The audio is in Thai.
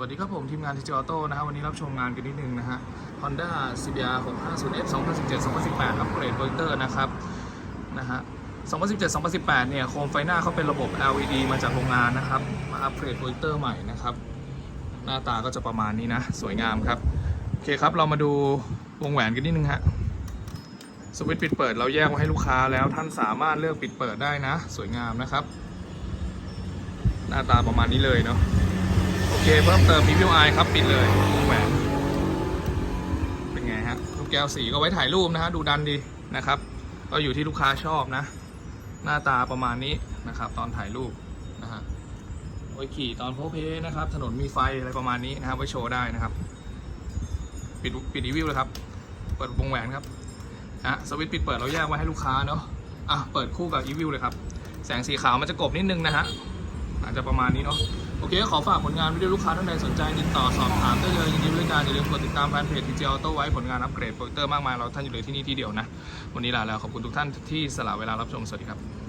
วัสดีครับผมทีมงานทีจอโต้นะฮะวันนี้รับชมงานกันนิดนึงนะฮะ Honda CBR 650F 2017 2018 อัปเกรดโปรเจคเตอร์นะครับนะฮะ2017 2018 เนี่ย โคมไฟหน้าเขาเป็นระบบ LED มาจากโรงงานนะครับ มาอัปเกรดโปรเจคเตอร์ใหม่นะครับ หน้าตาก็จะประมาณนี้นะ สวยงามครับ โอเคครับ เรามาดูวงแหวนกันนิดนึงฮะสวิตช์ปิดเปิดเราแยกไว้ให้ลูกค้าแล้วท่านสามารถเลือกปิดเปิดได้นะ สวยงามนะครับ หน้าตาประมาณนี้เลยเนาะ เคเพิ่มเติมมีวิวไอครับปิดเลยวงแหวนเป็นไงฮะลูกแก้วสีก็ไว้ถ่ายรูปนะฮะดูดันดีนะครับก็อยู่ที่ลูกค้าชอบนะ หน้าตาประมาณนี้นะครับ ตอนถ่ายรูปนะฮะไว้ขี่ตอนโพเพนะครับ ถนนมีไฟอะไรประมาณนี้นะครับไว้โชว์ได้นะครับ ปิดปิดรีวิวเลยครับ เปิดวงแหวนครับอะสวิตช์ปิดเปิดเราแยกไว้ให้ลูกค้าเนาะอะเปิดคู่กับอีวิวเลยครับ แสงสีขาวมันจะกลบนิดนึงนะฮะ อาจจะประมาณนี้เนาะโอเคขอฝากผลงานวิดีโอลูกค้าท่านใดสนใจติดต่อสอบถามได้เลยยินดีบริการอย่าลืมกดติดตามแฟนเพจทีเจออโต้ไว้ผลงานอัปเกรดโปรเตอร์มากมายเราท่านอยู่เลยที่นี่ที่เดียวนะ วันนี้ลาแล้วขอบคุณทุกท่านที่สละเวลารับชมสวัสดีครับ